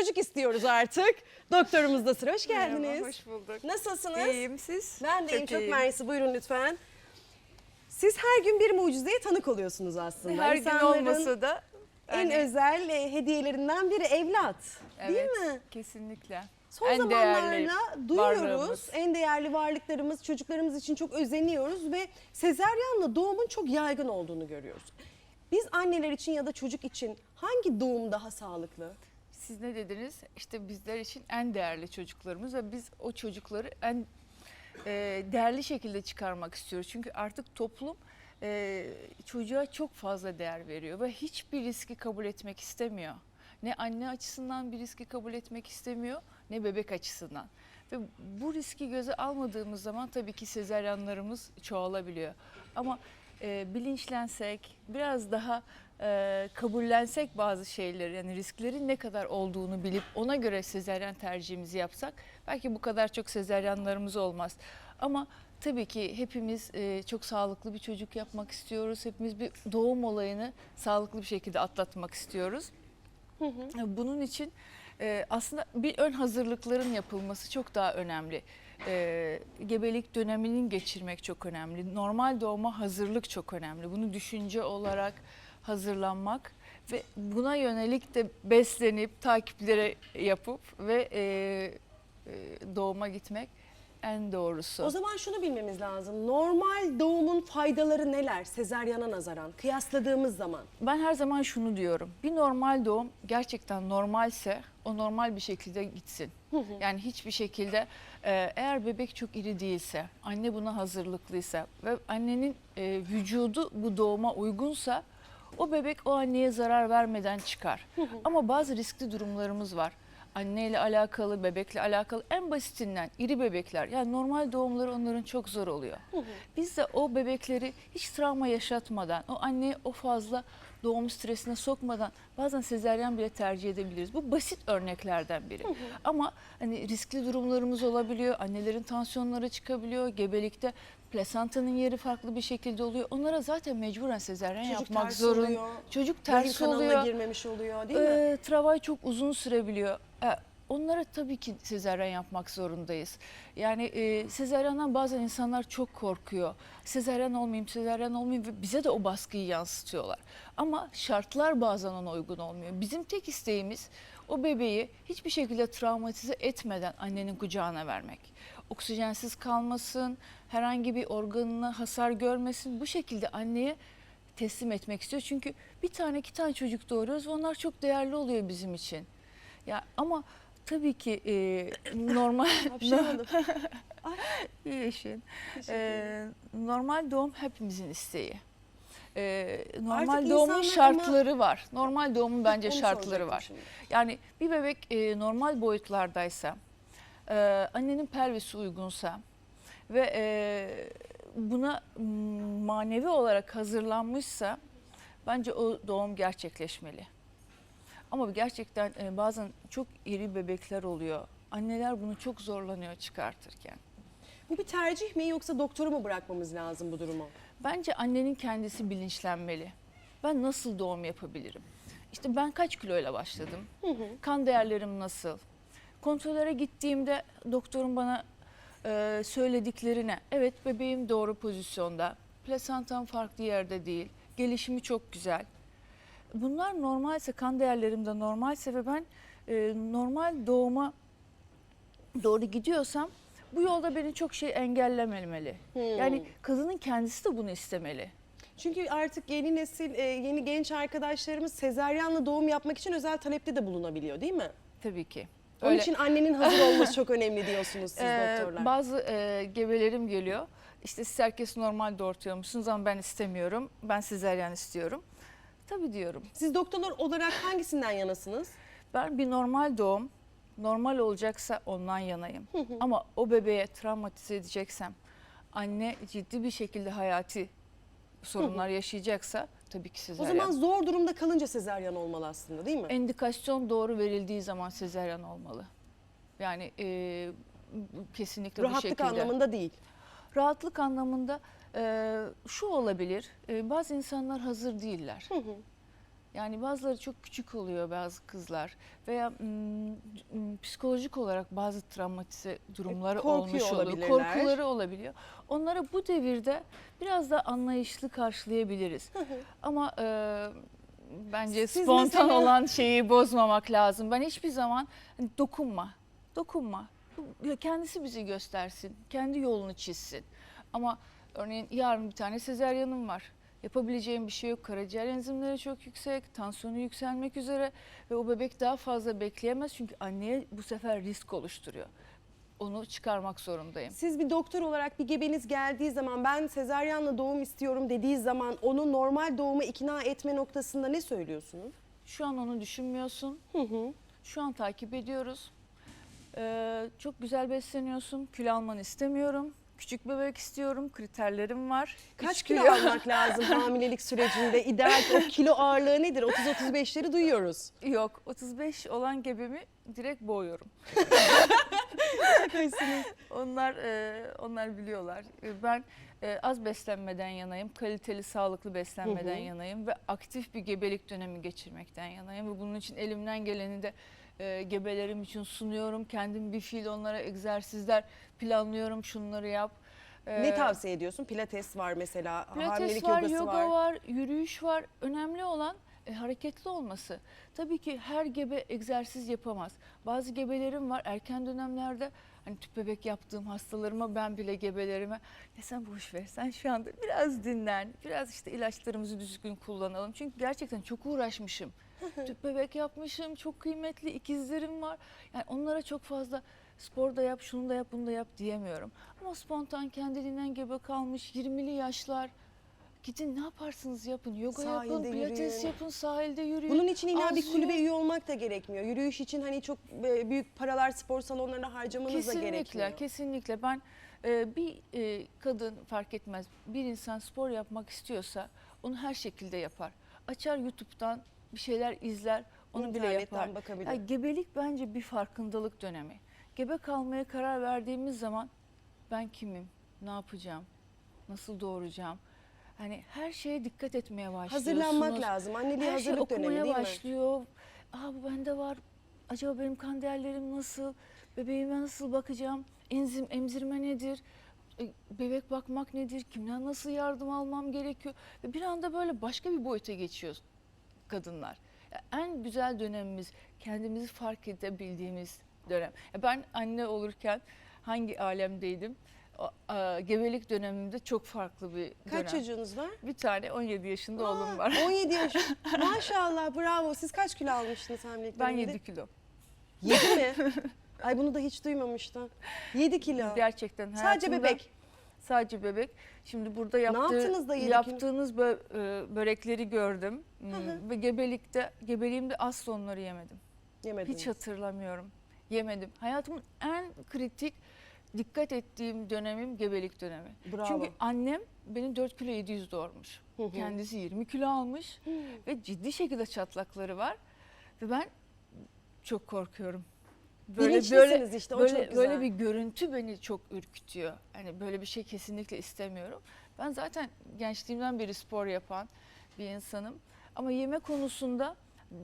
çocuk istiyoruz artık. Doktorumuz da sıra. Hoş geldiniz. Merhaba, hoş bulduk. Nasılsınız? İyiyim siz? Ben de iyiyim. Çok iyiyim. mersi. Buyurun lütfen. Siz her gün bir mucizeye tanık oluyorsunuz aslında. Her gün İnsanların olmasa da en yani- özel hediyelerinden biri evlat. Değil Evet, mi? Kesinlikle. Son En zamanlarda duyuyoruz. varlığımız. En değerli varlıklarımız, çocuklarımız için çok özeniyoruz ve sezaryenle doğumun çok yaygın olduğunu görüyoruz. Biz anneler için ya da çocuk için hangi doğum daha sağlıklı? Siz ne dediniz? İşte bizler için en değerli çocuklarımız ve biz o çocukları en e, değerli şekilde çıkarmak istiyoruz. Çünkü artık toplum e, çocuğa çok fazla değer veriyor ve hiçbir riski kabul etmek istemiyor. Ne anne açısından bir riski kabul etmek istemiyor ne bebek açısından. Ve bu riski göze almadığımız zaman tabii ki sezaryenlerimiz çoğalabiliyor. Ama e, bilinçlensek, biraz daha e, kabullensek bazı şeyleri, yani risklerin ne kadar olduğunu bilip ona göre sezaryen tercihimizi yapsak belki bu kadar çok sezaryenlerimiz olmaz. Ama tabii ki hepimiz e, çok sağlıklı bir çocuk yapmak istiyoruz. Hepimiz bir doğum olayını sağlıklı bir şekilde atlatmak istiyoruz. Bunun için e, aslında bir ön hazırlıkların yapılması çok daha önemli. E, gebelik döneminin geçirmek çok önemli. Normal doğuma hazırlık çok önemli. Bunu düşünce olarak hazırlanmak ve buna yönelik de beslenip takiplere yapıp ve e, e, doğuma gitmek en doğrusu. O zaman şunu bilmemiz lazım. Normal doğumun faydaları neler sezaryana nazaran kıyasladığımız zaman? Ben her zaman şunu diyorum. Bir normal doğum gerçekten normalse o normal bir şekilde gitsin. Yani hiçbir şekilde e, eğer bebek çok iri değilse, anne buna hazırlıklıysa ve annenin e, vücudu bu doğuma uygunsa o bebek o anneye zarar vermeden çıkar. Ama bazı riskli durumlarımız var. Anneyle alakalı, bebekle alakalı en basitinden iri bebekler yani normal doğumları onların çok zor oluyor. Biz de o bebekleri hiç travma yaşatmadan, o anneye o fazla doğum stresine sokmadan bazen sezeryan bile tercih edebiliriz. Bu basit örneklerden biri. Ama hani riskli durumlarımız olabiliyor. Annelerin tansiyonları çıkabiliyor. Gebelikte plasentanın yeri farklı bir şekilde oluyor. Onlara zaten mecburen sezeryan Çocuk yapmak ters zorun. oluyor, Çocuk ters oluyor. girmemiş oluyor değil mi? Ee, travay çok uzun sürebiliyor. E, onlara tabii ki sezaryen yapmak zorundayız. Yani e, sezaryendan bazen insanlar çok korkuyor. Sezaryen olmayayım, sezaryen olmayayım ve bize de o baskıyı yansıtıyorlar. Ama şartlar bazen ona uygun olmuyor. Bizim tek isteğimiz o bebeği hiçbir şekilde travmatize etmeden annenin kucağına vermek. Oksijensiz kalmasın, herhangi bir organına hasar görmesin. Bu şekilde anneye teslim etmek istiyor. Çünkü bir tane iki tane çocuk doğuruyoruz ve onlar çok değerli oluyor bizim için. Ya ama tabii ki e, normal. İyi yaşayın. Teşekkür E, normal doğum hepimizin isteği. E, Artık normal doğumun insanlar şartları var. Normal doğumun bence Onu şartları var. şimdi. Yani bir bebek e, normal boyutlardaysa, e, annenin pelvisi uygunsa ve e, buna manevi olarak hazırlanmışsa bence o doğum gerçekleşmeli. Ama gerçekten e, bazen çok iri bebekler oluyor. Anneler bunu çok zorlanıyor çıkartırken. Bu bir tercih mi yoksa doktora mı bırakmamız lazım bu durumu? Bence annenin kendisi bilinçlenmeli. Ben nasıl doğum yapabilirim? İşte ben kaç kiloyla başladım? Kan değerlerim nasıl? Kontrollere gittiğimde doktorun bana e, söylediklerine, evet bebeğim doğru pozisyonda, plasentam farklı yerde değil, gelişimi çok güzel. Bunlar normalse, kan değerlerim de normalse ve ben e, normal doğuma doğru gidiyorsam bu yolda beni çok şey engellememeli. Yani kadının kendisi de bunu istemeli. Çünkü artık yeni nesil, e, yeni genç arkadaşlarımız sezaryenle doğum yapmak için özel talepte de bulunabiliyor değil mi? Tabii ki. Onun Öyle. için annenin hazır olması çok önemli diyorsunuz siz Ee, doktorlar. bazı e, gebelerim geliyor. İşte siz herkes normal doğurtuyormuşsunuz ama ben istemiyorum. Ben sezeryen istiyorum. Tabii diyorum. Siz doktorlar olarak hangisinden yanasınız? Ben bir normal doğum, normal olacaksa ondan yanayım. Ama o bebeğe travmatize edeceksem, anne ciddi bir şekilde hayati sorunlar yaşayacaksa tabii ki O sezeryen. zaman zor durumda kalınca sezaryen olmalı aslında değil mi? Endikasyon doğru verildiği zaman sezeryen olmalı. Yani e, kesinlikle bu Rahatlık şekilde. anlamında değil. Rahatlık anlamında e, şu olabilir. e, bazı insanlar hazır değiller. Yani bazıları çok küçük oluyor bazı kızlar veya mm, psikolojik olarak bazı travmatize durumları korkuyor olmuş oluyor. olabilirler. Korkuları olabiliyor. Onlara bu devirde biraz da anlayışlı karşılayabiliriz. Ama e, bence Siz spontan mesela- olan şeyi bozmamak lazım. Ben hiçbir zaman hani dokunma, dokunma. Bu- Kendisi bizi göstersin, kendi yolunu çizsin. Ama örneğin yarın bir tane sezeryanım var. Yapabileceğim bir şey yok. Karaciğer enzimleri çok yüksek, tansiyonu yükselmek üzere ve o bebek daha fazla bekleyemez çünkü anneye bu sefer risk oluşturuyor. Onu çıkarmak zorundayım. Siz bir doktor olarak bir gebeniz geldiği zaman ben sezaryenle doğum istiyorum dediği zaman onu normal doğuma ikna etme noktasında ne söylüyorsunuz? Şu an onu düşünmüyorsun. Hı hı. Şu an takip ediyoruz. Ee, çok güzel besleniyorsun. Kilo almanı istemiyorum. Küçük bebek istiyorum. Kriterlerim var. Kaç Üç kilo almak lazım hamilelik sürecinde? İdeal o kilo ağırlığı nedir? 30-35'leri duyuyoruz. Yok 35 olan gebemi direkt boğuyorum. Onlar e, onlar biliyorlar. E, Ben e, az beslenmeden yanayım, kaliteli, sağlıklı beslenmeden yanayım ve aktif bir gebelik dönemi geçirmekten yanayım ve bunun için elimden geleni de e, gebelerim için sunuyorum. Kendim bir fiil onlara egzersizler planlıyorum. Şunları yap. Ne E, tavsiye ediyorsun? Pilates var mesela, Pilates hamilelik var, yogası yoga var. var. yürüyüş var. Önemli olan e, hareketli olması. Tabii ki her gebe egzersiz yapamaz. Bazı gebelerim var erken dönemlerde hani tüp bebek yaptığım hastalarıma ben bile gebelerime ya sen boş ver sen şu anda biraz dinlen biraz işte ilaçlarımızı düzgün kullanalım. Çünkü gerçekten çok uğraşmışım. tüp bebek yapmışım çok kıymetli ikizlerim var. Yani onlara çok fazla spor da yap şunu da yap bunu da yap diyemiyorum. Ama spontan kendiliğinden gebe kalmış 20'li yaşlar Gidin ne yaparsınız yapın. Yoga yapın, Sahilde pilates yürüyün. yapın, sahilde yürüyün. Bunun için illa bir kulübe üye olmak da gerekmiyor. Yürüyüş için hani çok e, büyük paralar spor salonlarına harcamanız da Kesinlikle, gerekmiyor. kesinlikle. Ben e, bir e, kadın fark etmez, bir insan spor yapmak istiyorsa onu her şekilde yapar. Açar YouTube'dan bir şeyler izler, onu bile yapar. bakabilir. Yani gebelik bence bir farkındalık dönemi. Gebe kalmaya karar verdiğimiz zaman ben kimim, ne yapacağım, nasıl doğuracağım? Hani her şeye dikkat etmeye başlıyorsunuz. Hazırlanmak lazım. Anneliğe Her şey hazırlık dönemi okumaya değil mi? başlıyor. Aa bu bende var. Acaba benim kan değerlerim nasıl? Bebeğime nasıl bakacağım? Enzim, emzirme nedir? E, Bebek bakmak nedir? Kimden nasıl yardım almam gerekiyor? Ve bir anda böyle başka bir boyuta geçiyor kadınlar. En güzel dönemimiz kendimizi fark edebildiğimiz dönem. Ya Ben anne olurken hangi alemdeydim? Gebelik dönemimde çok farklı bir dönem. Kaç çocuğunuz var? Bir tane 17 yaşında Aa, oğlum var. 17 yaş. Maşallah bravo. Siz kaç kilo almıştınız hamilelik Ben döneminde? 7 kilo. 7 mi? Ay bunu da hiç duymamıştım. 7 kilo. Gerçekten Sadece hayatımda- bebek. Sadece bebek. Şimdi burada yaptığı, da yaptığınız bö- e, börekleri gördüm. Hmm, hı. Ve gebelikte, gebeliğimde asla onları yemedim. Yemediniz. Hiç hatırlamıyorum. Yemedim. Hayatımın en kritik dikkat ettiğim dönemim gebelik dönemi. Bravo. Çünkü annem beni 4 kilo 700 doğurmuş. Hı hı. Kendisi 20 kilo almış Hı. ve ciddi şekilde çatlakları var. Ve ben çok korkuyorum. Böyle Bilinçlisiniz işte o böyle, çok güzel. böyle bir görüntü beni çok ürkütüyor. Hani böyle bir şey kesinlikle istemiyorum. Ben zaten gençliğimden beri spor yapan bir insanım. Ama yeme konusunda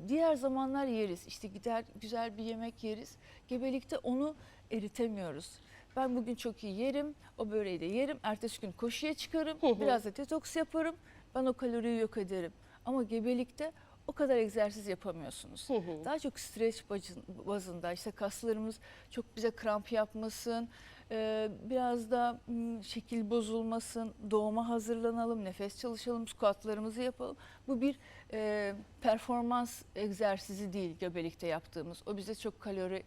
diğer zamanlar yeriz. İşte gider güzel bir yemek yeriz. Gebelikte onu eritemiyoruz. Ben bugün çok iyi yerim, o böreği de yerim. Ertesi gün koşuya çıkarım, biraz da detoks yaparım. Ben o kaloriyi yok ederim. Ama gebelikte o kadar egzersiz yapamıyorsunuz. Hı hı. Daha çok streç bazın- bazında işte kaslarımız çok bize kramp yapmasın, biraz da şekil bozulmasın, doğuma hazırlanalım, nefes çalışalım, squatlarımızı yapalım. Bu bir performans egzersizi değil gebelikte yaptığımız. O bize çok kalori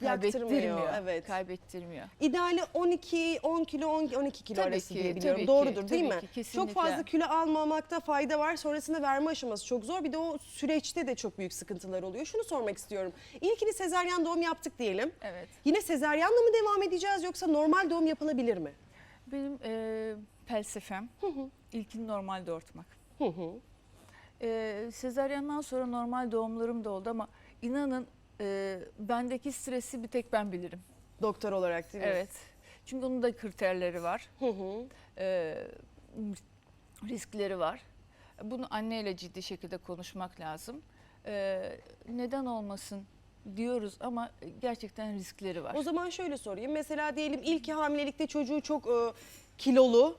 Yaktırmıyor, kaybettirmiyor. evet. Kaybettirmiyor. İdeali 12 10 kilo 10 12 kilo Tabii arası ki, diye biliyorum. tabii ki, Doğrudur değil mi? ki, çok fazla kilo almamakta fayda var. Sonrasında verme aşaması çok zor. Bir de o süreçte de çok büyük sıkıntılar oluyor. Şunu sormak istiyorum. İlkini sezaryen doğum yaptık diyelim. Evet. Yine sezaryenle mi devam edeceğiz yoksa normal doğum yapılabilir mi? Benim e, felsefem ilkini normal doğurtmak. Hı hı. Ee, sezaryenden sonra normal doğumlarım da oldu ama inanın e, bendeki stresi bir tek ben bilirim. Doktor olarak değil mi? Evet. Çünkü onun da kriterleri var. Hı hı. Ee, riskleri var. Bunu anneyle ciddi şekilde konuşmak lazım. Ee, neden olmasın diyoruz ama gerçekten riskleri var. O zaman şöyle sorayım. Mesela diyelim ilk hamilelikte çocuğu çok e, kilolu,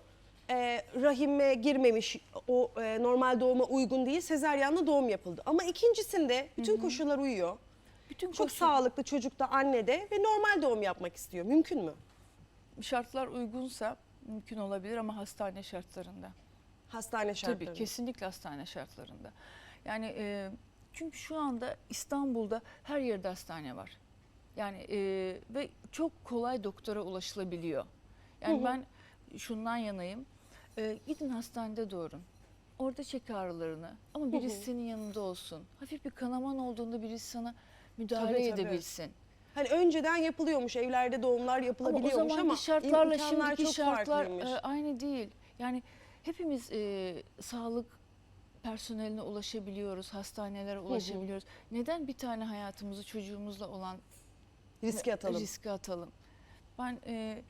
e, rahime girmemiş, o e, normal doğuma uygun değil, sezeryanla doğum yapıldı. Ama ikincisinde bütün koşullar uyuyor. Bütün Çok koşul- sağlıklı çocuk da annede ve normal doğum yapmak istiyor. Mümkün mü? şartlar uygunsa mümkün olabilir ama hastane şartlarında. Hastane şartlarında. Tabii kesinlikle hastane şartlarında. Yani e, çünkü şu anda İstanbul'da her yerde hastane var. Yani e, ve çok kolay doktora ulaşılabiliyor. Yani ben şundan yanayım. E, gidin hastanede doğurun. Orada çek ağrılarını ama birisi senin yanında olsun. Hafif bir kanaman olduğunda birisi sana müdahale Tabii, tabii. edebilsin. Hani önceden yapılıyormuş, evlerde doğumlar Ama o yapılabiliyormuş ama, zamanki şartlarla imkanlar şimdiki çok şartlar farklıymış. e, aynı değil. Yani hepimiz e, sağlık personeline ulaşabiliyoruz, hastanelere ulaşabiliyoruz. Neden bir tane hayatımızı çocuğumuzla olan Riske atalım. riske atalım? Ben e,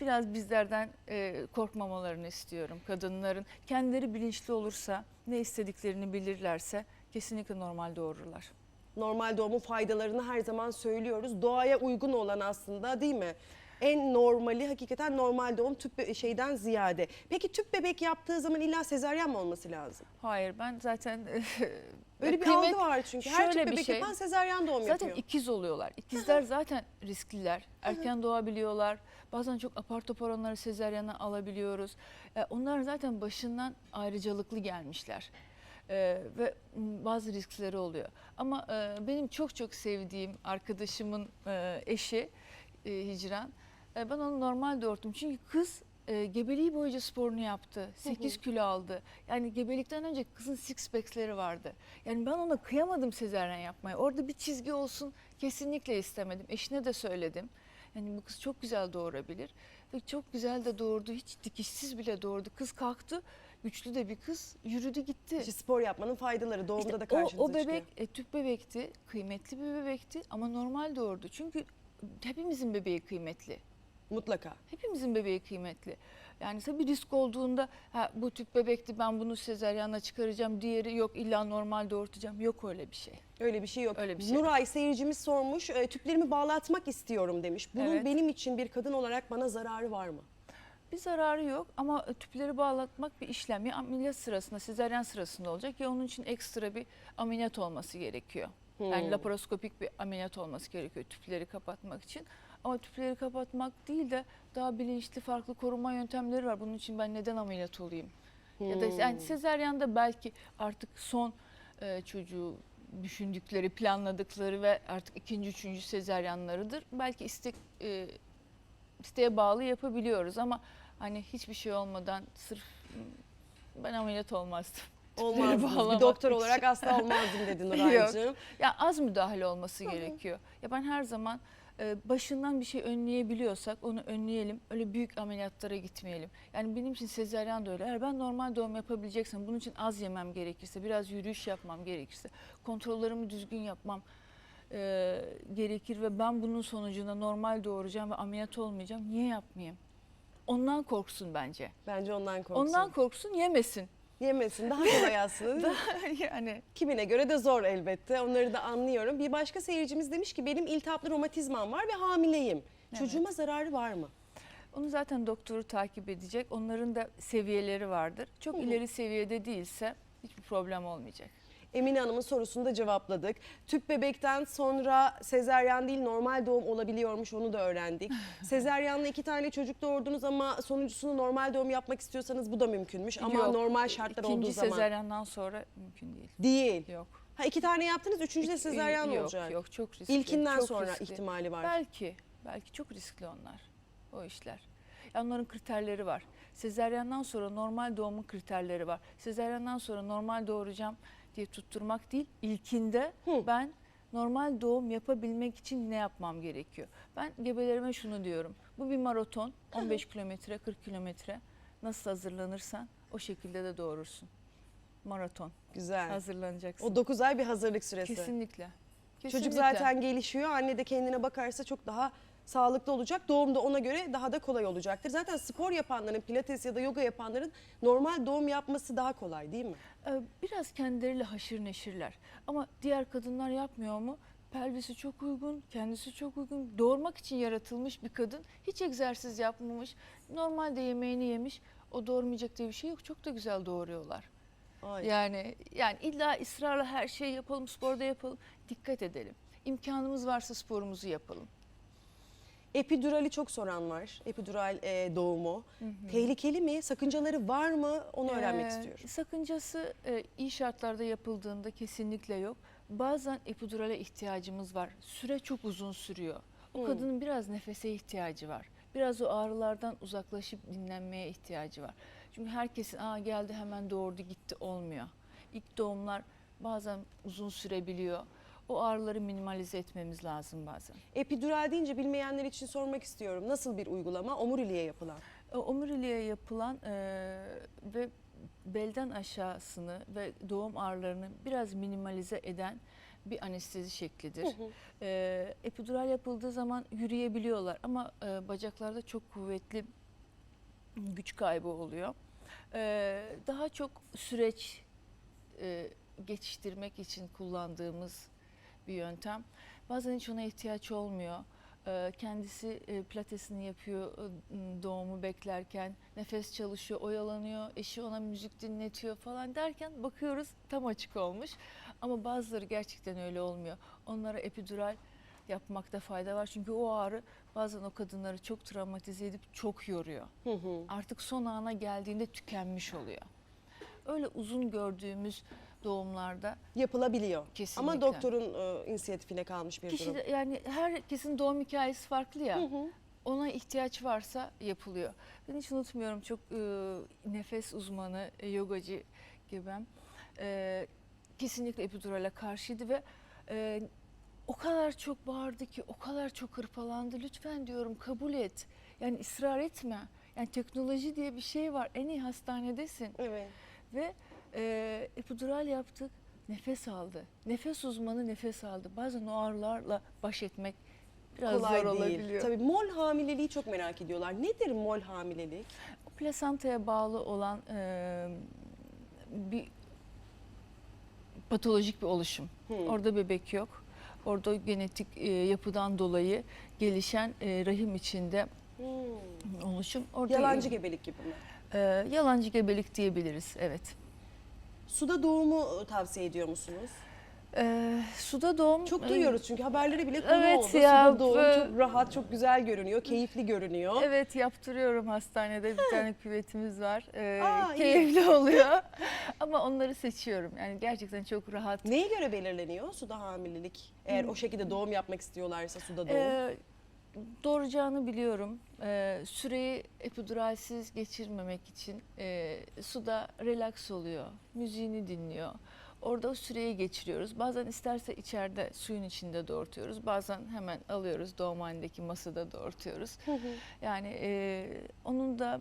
biraz bizlerden e, korkmamalarını istiyorum. Kadınların kendileri bilinçli olursa, ne istediklerini bilirlerse kesinlikle normal doğururlar. Normal doğumun faydalarını her zaman söylüyoruz. Doğaya uygun olan aslında değil mi? En normali hakikaten normal doğum tüp şeyden ziyade. Peki tüp bebek yaptığı zaman illa sezaryen mi olması lazım? Hayır ben zaten Öyle bir kıymet- algı var çünkü. Her tüp bebek şey, yapan sezaryen doğum Zaten yapıyor. ikiz oluyorlar. İkizler zaten riskliler. Erken doğabiliyorlar. Bazen çok apar topar onları sezeryana alabiliyoruz. E, onlar zaten başından ayrıcalıklı gelmişler. E, ve bazı riskleri oluyor. Ama e, benim çok çok sevdiğim arkadaşımın e, eşi e, Hicran. E, ben onu normal doğurttum. Çünkü kız e, gebeliği boyunca sporunu yaptı. 8 kilo aldı. Yani gebelikten önce kızın six packs'leri vardı. Yani ben ona kıyamadım sezaryen yapmaya. Orada bir çizgi olsun kesinlikle istemedim. Eşine de söyledim. Yani bu kız çok güzel doğurabilir. Ve çok güzel de doğurdu. Hiç dikişsiz bile doğurdu. Kız kalktı. Güçlü de bir kız. Yürüdü gitti. İşte spor yapmanın faydaları doğumda İşte da o, karşınıza o bebek çıkıyor. e, tüp bebekti. Kıymetli bir bebekti ama normal doğurdu. Çünkü hepimizin bebeği kıymetli. Mutlaka. Hepimizin bebeği kıymetli. Yani tabii risk olduğunda ha, bu tüp bebekti ben bunu sezaryenle çıkaracağım. Diğeri yok illa normal doğurtacağım. Yok öyle bir şey. Öyle bir şey yok. Öyle bir şey Nuray seyircimiz sormuş. e, tüplerimi bağlatmak istiyorum demiş. Bunun Evet. benim için bir kadın olarak bana zararı var mı? Bir zararı yok ama tüpleri bağlatmak bir işlem. Ya ameliyat sırasında, sezaryen sırasında olacak ya onun için ekstra bir ameliyat olması gerekiyor. Yani Hmm. laparoskopik bir ameliyat olması gerekiyor tüpleri kapatmak için. Ama tüpleri kapatmak değil de daha bilinçli farklı koruma yöntemleri var. Bunun için ben neden ameliyat olayım? Ya da yani Hmm. sezaryanda belki artık son e, çocuğu düşündükleri, planladıkları ve artık ikinci, üçüncü sezaryanlarıdır. Belki istek e, isteğe bağlı yapabiliyoruz ama hani hiçbir şey olmadan sırf "Hmm, ben ameliyat olmazdım. Olmaz. Bir doktor olarak asla olmazdım dedi Nuray'cığım. Ya az müdahale olması gerekiyor. Ya ben her zaman e, başından bir şey önleyebiliyorsak onu önleyelim. Öyle büyük ameliyatlara gitmeyelim. Yani benim için sezaryen de öyle. Eğer ben normal doğum yapabileceksem bunun için az yemem gerekirse, biraz yürüyüş yapmam gerekirse, kontrollerimi düzgün yapmam e, gerekir ve ben bunun sonucunda normal doğuracağım ve ameliyat olmayacağım. Niye yapmayayım? Ondan korksun bence. Bence ondan korksun. Ondan korksun yemesin. Yemesin. Daha kolay aslında. değil mi? yani Kimine göre de zor elbette. Onları da anlıyorum. Bir başka seyircimiz demiş ki benim iltihaplı romatizmam var ve hamileyim. Evet. Çocuğuma zararı var mı? Onu zaten doktoru takip edecek. Onların da seviyeleri vardır. Çok Hı hı. ileri seviyede değilse hiçbir problem olmayacak. Emine Hanım'ın sorusunu da cevapladık. Tüp bebekten sonra sezeryan değil normal doğum olabiliyormuş onu da öğrendik. Sezeryanla iki tane çocuk doğurdunuz ama sonuncusunu normal doğum yapmak istiyorsanız bu da mümkünmüş. Ama Yok, normal şartlar İkinci olduğu zaman sezaryandan sonra mümkün değil. değil. Yok. Ha iki tane yaptınız üçüncü de sezeryan yok, olacak. Yok çok riskli. İlkinden çok sonra riskli. ihtimali var. Belki. Belki çok riskli onlar. O işler. Ya onların kriterleri var. Sezaryendan sonra normal doğumun kriterleri var. Sezaryendan sonra normal doğuracağım diye tutturmak değil. İlkinde Hı. ben normal doğum yapabilmek için ne yapmam gerekiyor? Ben gebelerime şunu diyorum. Bu bir maraton. 15 kilometre, 40 kilometre. Nasıl hazırlanırsan o şekilde de doğurursun. Maraton. Güzel. Hazırlanacaksın. O 9 ay bir hazırlık süresi. Kesinlikle. Çocuk Kesinlikle. zaten gelişiyor. Anne de kendine bakarsa çok daha sağlıklı olacak. Doğum da ona göre daha da kolay olacaktır. Zaten spor yapanların, pilates ya da yoga yapanların normal doğum yapması daha kolay değil mi? Ee, Biraz kendileriyle haşır neşirler. Ama diğer kadınlar yapmıyor mu? Pelvisi çok uygun, kendisi çok uygun. Doğurmak için yaratılmış bir kadın. Hiç egzersiz yapmamış. Normalde yemeğini yemiş. O doğurmayacak diye bir şey yok. Çok da güzel doğuruyorlar. Ay. Yani yani illa ısrarla her şeyi yapalım, sporda yapalım. Dikkat edelim. İmkanımız varsa sporumuzu yapalım. Epidurali çok soran var. Epidural e, doğumu. Tehlikeli mi? Sakıncaları var mı? Onu öğrenmek Ee, istiyorum. Sakıncası e, iyi şartlarda yapıldığında kesinlikle yok. Bazen epidurale ihtiyacımız var. Süre çok uzun sürüyor. O Hmm. kadının biraz nefese ihtiyacı var. Biraz o ağrılardan uzaklaşıp dinlenmeye ihtiyacı var. Çünkü herkesin Aa, geldi hemen doğurdu gitti olmuyor. İlk doğumlar bazen uzun sürebiliyor. O ağrıları minimalize etmemiz lazım bazen. Epidural deyince bilmeyenler için sormak istiyorum. Nasıl bir uygulama? Omuriliğe yapılan. E, Omuriliğe yapılan e, ve belden aşağısını ve doğum ağrılarını biraz minimalize eden bir anestezi şeklidir. E, epidural yapıldığı zaman yürüyebiliyorlar ama e, bacaklarda çok kuvvetli güç kaybı oluyor. E, daha çok süreç e, geçiştirmek için kullandığımız bir yöntem. Bazen hiç ona ihtiyaç olmuyor. E, kendisi e, pilatesini yapıyor e, doğumu beklerken nefes çalışıyor, oyalanıyor, eşi ona müzik dinletiyor falan derken bakıyoruz tam açık olmuş. Ama bazıları gerçekten öyle olmuyor. Onlara epidural yapmakta fayda var. Çünkü o ağrı bazen o kadınları çok travmatize edip çok yoruyor. Hı hı. Artık son ana geldiğinde tükenmiş oluyor. Öyle uzun gördüğümüz doğumlarda Yapılabiliyor. Kesinlikle. Ama doktorun e, inisiyatifine kalmış bir kişi durum. de- yani herkesin doğum hikayesi farklı ya. Ona ihtiyaç varsa yapılıyor. Ben hiç unutmuyorum çok e, nefes uzmanı, e, yogacı gibim. E, kesinlikle epidurale karşıydı ve e, o kadar çok bağırdı ki, o kadar çok hırpalandı. Lütfen diyorum kabul et. Yani ısrar etme. Yani teknoloji diye bir şey var. En iyi hastanedesin. Evet. Ve e, epidural yaptık. Nefes aldı. Nefes uzmanı nefes aldı. Bazen o ağrılarla baş etmek biraz Kolay zor değil. olabiliyor. Tabii mol hamileliği çok merak ediyorlar. Nedir mol hamilelik? O plasantaya bağlı olan e, bir patolojik bir oluşum. Hı. Orada bebek yok. Orada genetik e, yapıdan dolayı gelişen e, rahim içinde Hmm. oluşum. Orada Yalancı gebelik gibi mi? e, yalancı gebelik diyebiliriz. Evet. Suda doğumu tavsiye ediyor musunuz? E, suda doğum Çok e, duyuyoruz çünkü haberleri bile konu Evet oldu. ya, Suda doğum bu- çok rahat, çok güzel görünüyor, keyifli görünüyor. Evet yaptırıyorum hastanede bir tane küvetimiz var. Ee, Aa, iyi. keyifli oluyor. Ama onları seçiyorum. Yani gerçekten çok rahat. Neye göre belirleniyor suda hamilelik? Eğer o şekilde doğum yapmak istiyorlarsa suda doğum. Ee, doğuracağını biliyorum. Ee, süreyi epiduralsiz geçirmemek için e, suda relax oluyor. Müziğini dinliyor. Orada o süreyi geçiriyoruz. Bazen isterse içeride suyun içinde doğurtuyoruz. Bazen hemen alıyoruz doğumhanedeki masada doğurtuyoruz. Hı hı. Yani e, onun da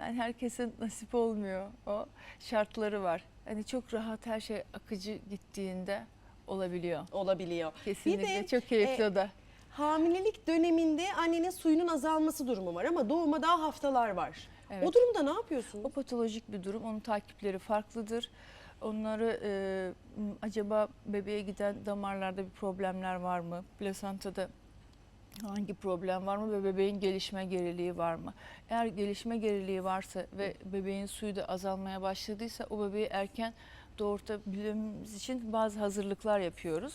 yani herkese nasip olmuyor o şartları var. Hani çok rahat her şey akıcı gittiğinde olabiliyor. Olabiliyor. Kesinlikle de, çok keyifli e, o da. Hamilelik döneminde annenin suyunun azalması durumu var ama doğuma daha haftalar var. Evet. O durumda ne yapıyorsunuz? O patolojik bir durum. Onun takipleri farklıdır. Onları e, acaba bebeğe giden damarlarda bir problemler var mı? Plasentada hangi problem var mı ve bebeğin gelişme geriliği var mı? Eğer gelişme geriliği varsa ve bebeğin suyu da azalmaya başladıysa o bebeği erken doğurtabilmemiz için bazı hazırlıklar yapıyoruz.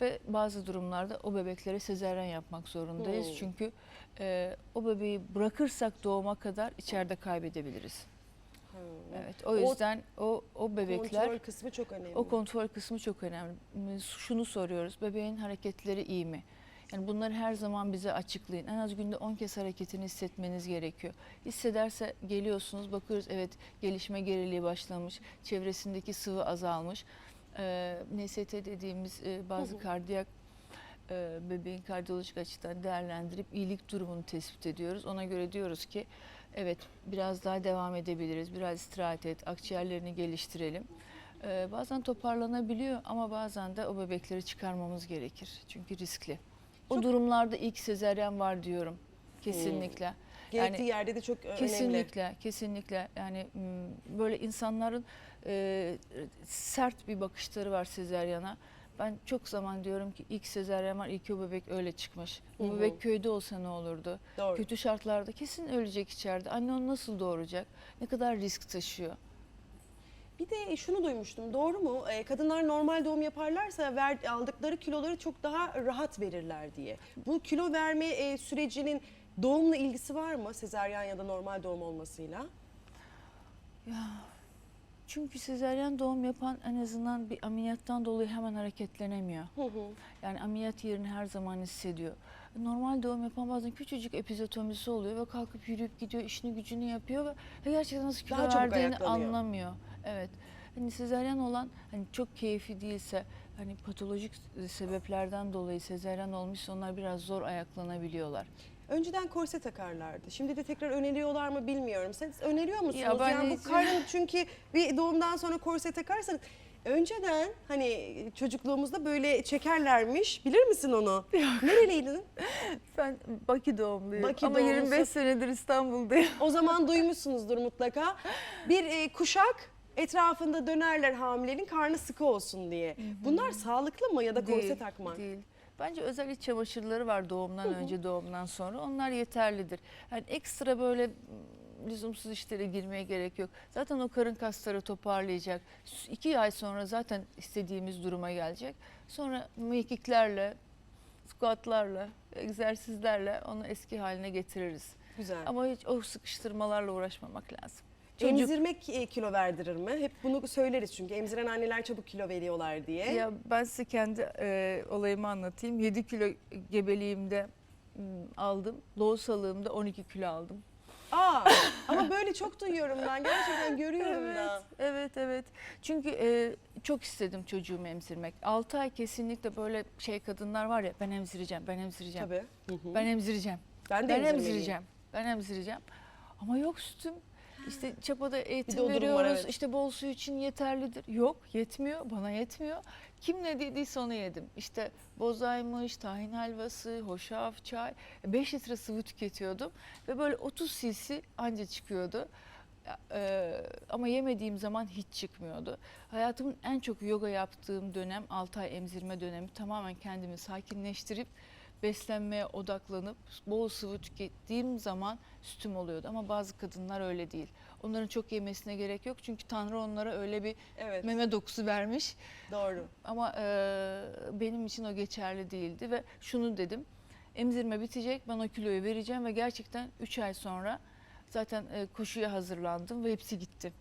Ve bazı durumlarda o bebeklere sezaryen yapmak zorundayız. Hmm. Çünkü e, o bebeği bırakırsak doğuma kadar içeride kaybedebiliriz. Hı. Evet. O yüzden o o bebekler Kontrol kısmı çok önemli. o kontrol kısmı çok önemli. Şunu soruyoruz. Bebeğin hareketleri iyi mi? Yani bunları her zaman bize açıklayın. En az günde 10 kez hareketini hissetmeniz gerekiyor. Hissederse geliyorsunuz bakıyoruz evet gelişme geriliği başlamış. Çevresindeki sıvı azalmış. Ee, NST dediğimiz e, bazı Hı hı. kardiyak e, bebeğin kardiyolojik açıdan değerlendirip iyilik durumunu tespit ediyoruz. Ona göre diyoruz ki evet biraz daha devam edebiliriz. Biraz istirahat et, akciğerlerini geliştirelim. Ee, bazen toparlanabiliyor ama bazen de o bebekleri çıkarmamız gerekir. Çünkü riskli. O Çok- durumlarda ilk sezeryan var diyorum. Kesinlikle. Gerektiği Yani yerde de çok e, önemli. Kesinlikle, kesinlikle. Yani m, böyle insanların e, sert bir bakışları var sezeryana. Ben çok zaman diyorum ki ilk sezeryan var, ilk o bebek öyle çıkmış. Bu Hı hı. bebek köyde olsa ne olurdu? Doğru. Kötü şartlarda kesin ölecek içeride. Anne onu nasıl doğuracak? Ne kadar risk taşıyor? Bir de şunu duymuştum. Doğru mu? E, kadınlar normal doğum yaparlarsa ver, aldıkları kiloları çok daha rahat verirler diye. Bu kilo verme e, sürecinin doğumla ilgisi var mı? Sezaryen ya da normal doğum olmasıyla? Çünkü sezeryan doğum yapan en azından bir ameliyattan dolayı hemen hareketlenemiyor. Hı hı. Yani ameliyat yerini her zaman hissediyor. Normal doğum yapan bazen küçücük epizotomisi oluyor ve kalkıp yürüyüp gidiyor, işini gücünü yapıyor ve gerçekten nasıl kilo Daha verdiğini anlamıyor. Evet. Hani sezeryan olan hani çok keyfi değilse hani patolojik sebeplerden dolayı sezeryan olmuşsa onlar biraz zor ayaklanabiliyorlar. Önceden korse takarlardı. Şimdi de tekrar öneriyorlar mı bilmiyorum. Siz öneriyor musunuz? Ya ben yani bu hiç- karın çünkü bir doğumdan sonra korse takarsanız önceden hani çocukluğumuzda böyle çekerlermiş. Bilir misin onu? Nereliydin? Ben Bakü doğumluyum Bakü ama doğumlusun. 25 senedir İstanbul'dayım. O zaman duymuşsunuzdur mutlaka. Bir e, kuşak etrafında dönerler hamilenin karnı sıkı olsun diye. Bunlar sağlıklı mı ya da korse takmak? Değil. Bence özel iç çamaşırları var doğumdan önce doğumdan sonra. Onlar yeterlidir. Yani ekstra böyle lüzumsuz işlere girmeye gerek yok. Zaten o karın kasları toparlayacak. İki ay sonra zaten istediğimiz duruma gelecek. Sonra mekiklerle, squatlarla, egzersizlerle onu eski haline getiririz. Güzel. Ama hiç o sıkıştırmalarla uğraşmamak lazım. Çocuk Emzirmek e, kilo verdirir mi? Hep bunu söyleriz çünkü emziren anneler çabuk kilo veriyorlar diye. Ya ben size kendi e, olayımı anlatayım. 7 kilo gebeliğimde m, aldım. Doğusalığımda 12 kilo aldım. Aa, ama böyle çok duyuyorum ben. Gerçekten görüyorum da. Evet, evet. Çünkü e, çok istedim çocuğumu emzirmek. 6 ay kesinlikle böyle şey kadınlar var ya ben emzireceğim, ben emzireceğim. Tabii. Hı hı. Ben emzireceğim. Ben de Ben emzireceğim. Ben emzireceğim. Ama yok sütüm. İşte çapada eğitim durum var, veriyoruz. evet. İşte bol su için yeterlidir. Yok yetmiyor. Bana yetmiyor. Kim ne dediyse onu yedim. İşte bozaymış, tahin helvası, hoşaf, çay. 5 litre sıvı tüketiyordum. Ve böyle 30 cc anca çıkıyordu. Ee, ama yemediğim zaman hiç çıkmıyordu. Hayatımın en çok yoga yaptığım dönem 6 ay emzirme dönemi. Tamamen kendimi sakinleştirip beslenmeye odaklanıp bol sıvı tükettiğim zaman sütüm oluyordu. Ama bazı kadınlar öyle değil. Onların çok yemesine gerek yok. Çünkü Tanrı onlara öyle bir Evet. meme dokusu vermiş. Doğru. Ama e, benim için o geçerli değildi ve şunu dedim. Emzirme bitecek, ben o kiloyu vereceğim ve gerçekten 3 ay sonra zaten e, koşuya hazırlandım ve hepsi gitti.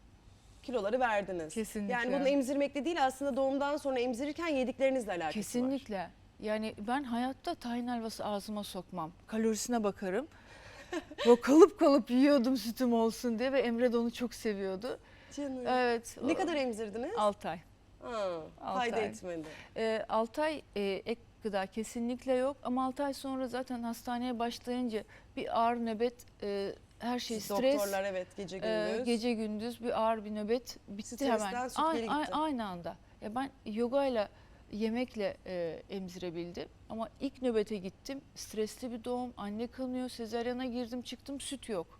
Kiloları verdiniz. Kesinlikle. Yani bunu emzirmekle değil aslında doğumdan sonra emzirirken yediklerinizle alakası var. Kesinlikle. Yani ben hayatta tahin helvası ağzıma sokmam. Kalorisine bakarım. Böyle kalıp kalıp yiyordum sütüm olsun diye ve Emre de onu çok seviyordu. Canım. Evet. Ne kadar emzirdiniz? 6 ay. Ha, Altı fayda ay. etmedi. E, 6 ay e, ek gıda kesinlikle yok ama 6 ay sonra zaten hastaneye başlayınca bir ağır nöbet, e, her şey Siz stres. Doktorlar evet gece e, gündüz. gece gündüz bir ağır bir nöbet bitti Stresten hemen. süt Ay- geri ay- gitti. aynı anda. Ya ben yogayla yemekle e, emzirebildim ama ilk nöbete gittim. Stresli bir doğum, anne kanıyor, sezaryana girdim çıktım süt yok.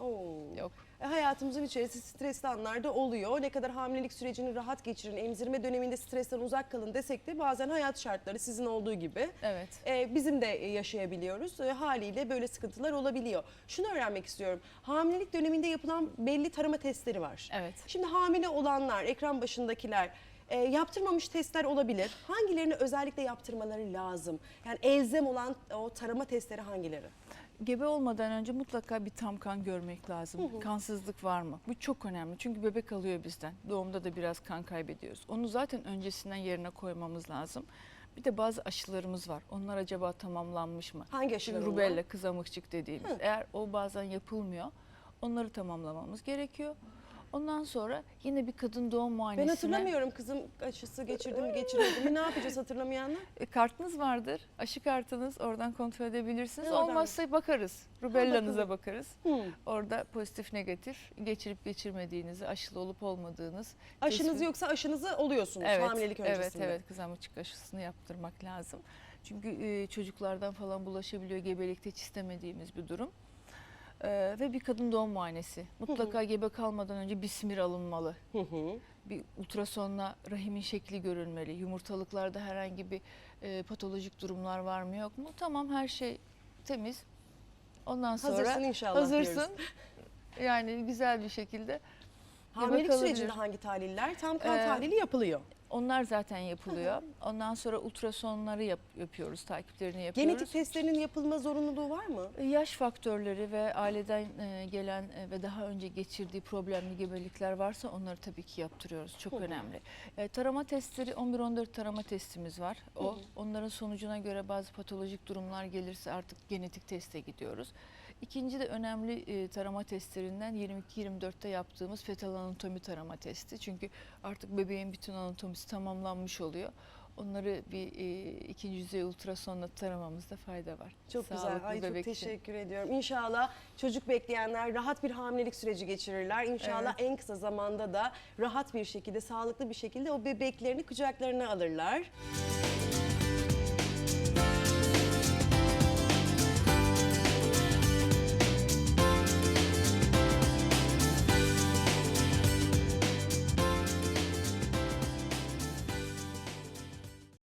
Oo. Yok. E, hayatımızın içerisinde stresli anlarda oluyor. Ne kadar hamilelik sürecini rahat geçirin, emzirme döneminde stresten uzak kalın desek de bazen hayat şartları sizin olduğu gibi Evet. e, bizim de yaşayabiliyoruz. E, haliyle böyle sıkıntılar olabiliyor. Şunu öğrenmek istiyorum. Hamilelik döneminde yapılan belli tarama testleri var. Evet. Şimdi hamile olanlar, ekran başındakiler e, yaptırmamış testler olabilir. Hangilerini özellikle yaptırmaları lazım? Yani elzem olan o tarama testleri hangileri? Gebe olmadan önce mutlaka bir tam kan görmek lazım. Kansızlık var mı? Bu çok önemli. Çünkü bebek alıyor bizden. Doğumda da biraz kan kaybediyoruz. Onu zaten öncesinden yerine koymamız lazım. Bir de bazı aşılarımız var. Onlar acaba tamamlanmış mı? Hangi aşılar rubella, kızamıkçık dediğimiz. Hı. Eğer o bazen yapılmıyor, onları tamamlamamız gerekiyor. Ondan sonra yine bir kadın doğum Ben muayenesine... hatırlamıyorum kızım aşısı geçirdim mi geçirmedim mi ne yapacağız hatırlamayanlar? E, Kartınız vardır, aşı kartınız. Oradan kontrol edebilirsiniz. Oradan? Olmazsa bakarız. Rubellanıza bakalım. bakarız. Hmm. Orada pozitif negatif geçirip geçirmediğinizi, aşılı olup olmadığınız. Aşınız tespit- yoksa aşınızı oluyorsunuz Evet, hamilelik evet, öncesinde. evet. Kızamıkçık aşısını yaptırmak lazım. Çünkü e, çocuklardan falan bulaşabiliyor. Gebelikte hiç istemediğimiz bir durum. Ee, ve bir kadın doğum muayenesi. Mutlaka gebe kalmadan önce bir simir alınmalı. Bir ultrasonla rahimin şekli görülmeli. Yumurtalıklarda herhangi bir e, patolojik durumlar var mı yok mu? Tamam her şey temiz. Ondan sonra Hazırsın inşallah hazırsın. diyoruz. Yani güzel bir şekilde. Hamilelik kalabilir. sürecinde hangi tahliller? Tam kan Ee, tahlili yapılıyor. Onlar zaten yapılıyor. Ondan sonra ultrasonları yap- yapıyoruz, takiplerini yapıyoruz. Genetik testlerinin yapılma zorunluluğu var mı? Yaş faktörleri ve aileden e, gelen e, ve daha önce geçirdiği problemli gebelikler varsa onları tabii ki yaptırıyoruz. Çok Hı hı. önemli. E, tarama testleri 11-14 tarama testimiz var. O Hı hı. onların sonucuna göre bazı patolojik durumlar gelirse artık genetik teste gidiyoruz. İkinci de önemli e, tarama testlerinden 22-24'te yaptığımız fetal anatomi tarama testi. Çünkü artık bebeğin bütün anatomisi tamamlanmış oluyor. Onları bir e, ikinci yüzey ultrasonla taramamızda fayda var. Çok Sağlıklı güzel. Ay çok için. teşekkür ediyorum. İnşallah çocuk bekleyenler rahat bir hamilelik süreci geçirirler. İnşallah en kısa zamanda da rahat bir şekilde, sağlıklı bir şekilde o bebeklerini kucaklarına alırlar.